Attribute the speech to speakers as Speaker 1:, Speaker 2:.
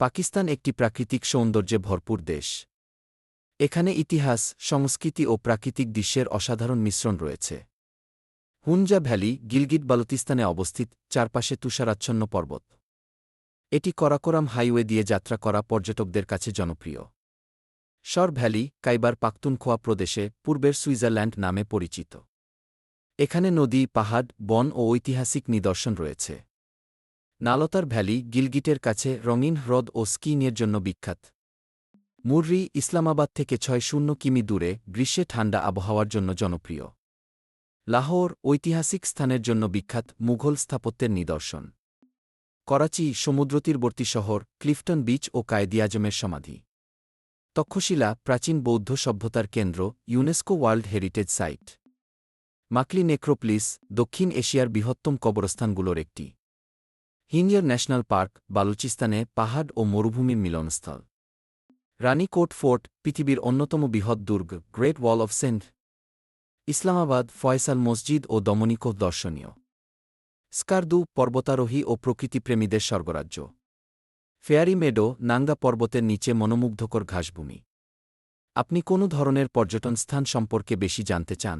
Speaker 1: পাকিস্তান একটি প্রাকৃতিক সৌন্দর্যে ভরপুর দেশ। এখানে ইতিহাস, সংস্কৃতি ও প্রাকৃতিক দৃশ্যের অসাধারণ মিশ্রণ রয়েছে। হুনজা ভ্যালি, গিলগিট বালতিস্তানে অবস্থিত, চারপাশে তুষারাচ্ছন্ন পর্বত। এটি করাকোরাম হাইওয়ে দিয়ে যাত্রা করা পর্যটকদের কাছে জনপ্রিয়। শর ভ্যালি, কাইবার পাখতুনখোয়া প্রদেশে, পূর্বের সুইজারল্যান্ড নামে পরিচিত। এখানে নদী, পাহাড়, বন ও ঐতিহাসিক নিদর্শন রয়েছে। নালতার ভ্যালি গিলগিটের কাছে রঙিন হ্রদ ও স্কিইংয়ের জন্য বিখ্যাত। মুররি ইসলামাবাদ থেকে ছয় শূন্য কিমি দূরে গ্রীষ্মে ঠান্ডা আবহাওয়ার জন্য জনপ্রিয়। লাহোর ঐতিহাসিক স্থানের জন্য বিখ্যাত মুঘল স্থাপত্যের নিদর্শন। করাচি সমুদ্রতীরবর্তী শহর, ক্লিফটন বিচ ও কায়েদি আজমের সমাধি। তক্ষশিলা, প্রাচীন বৌদ্ধ সভ্যতার কেন্দ্র, UNESCO world heritage site. Makli necropolis দক্ষিণ এশিয়ার বৃহত্তম কবরস্থানগুলোর একটি। হিঙ্গিয়ার ন্যাশনাল পার্ক বালুচিস্তানে পাহাড় ও মরুভূমির মিলনস্থল। রানীকোট ফোর্ট পৃথিবীর অন্যতম বৃহৎ দুর্গ, great wall of Saint Islamabad, Faisal মসজিদ ও দমনিকো দর্শনীয়। স্কারদু পর্বতারোহী ও প্রকৃতিপ্রেমীদের স্বর্গরাজ্য। ফেয়ারি মেডো, নাঙ্গা পর্বতের নিচে মনোমুগ্ধকর ঘাসভূমি। আপনি কোনো ধরনের পর্যটন স্থান সম্পর্কে বেশি জানতে চান?